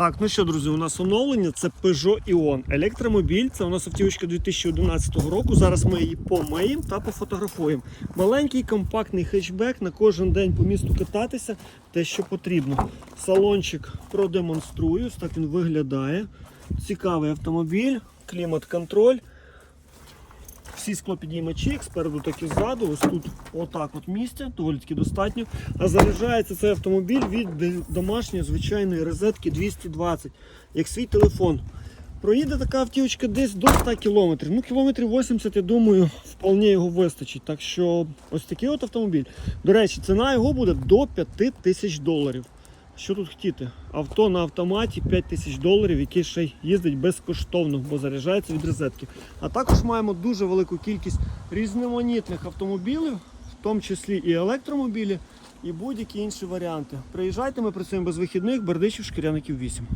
Так, ну що, друзі, у нас оновлення це Peugeot Ion. Електромобіль. Це у нас автівочка 2011 року. Зараз ми її помиємо та пофотографуємо. Маленький компактний хетчбек на кожен день по місту кататися, те, що потрібно. Салончик продемонструю. Так він виглядає. Цікавий автомобіль, клімат-контроль. Всі склопідіймачі, як спереду, так і ззаду. Ось тут отак от місця, доволі таки достатньо. А заряджається цей автомобіль від домашньої звичайної розетки 220, як свій телефон. Проїде така автівочка десь до 100 км. Ну, кілометрів 80, я думаю, вполне його вистачить. Так що ось такий от автомобіль. До речі, ціна його буде до 5 тисяч доларів. Що тут хотіти? Авто на автоматі 5 тисяч доларів, який ще й їздить безкоштовно, бо заряджається від розетки. А також маємо дуже велику кількість різноманітних автомобілів, в тому числі і електромобілі, і будь-які інші варіанти. Приїжджайте, ми працюємо без вихідних, Бердичів, Шкіряників 8.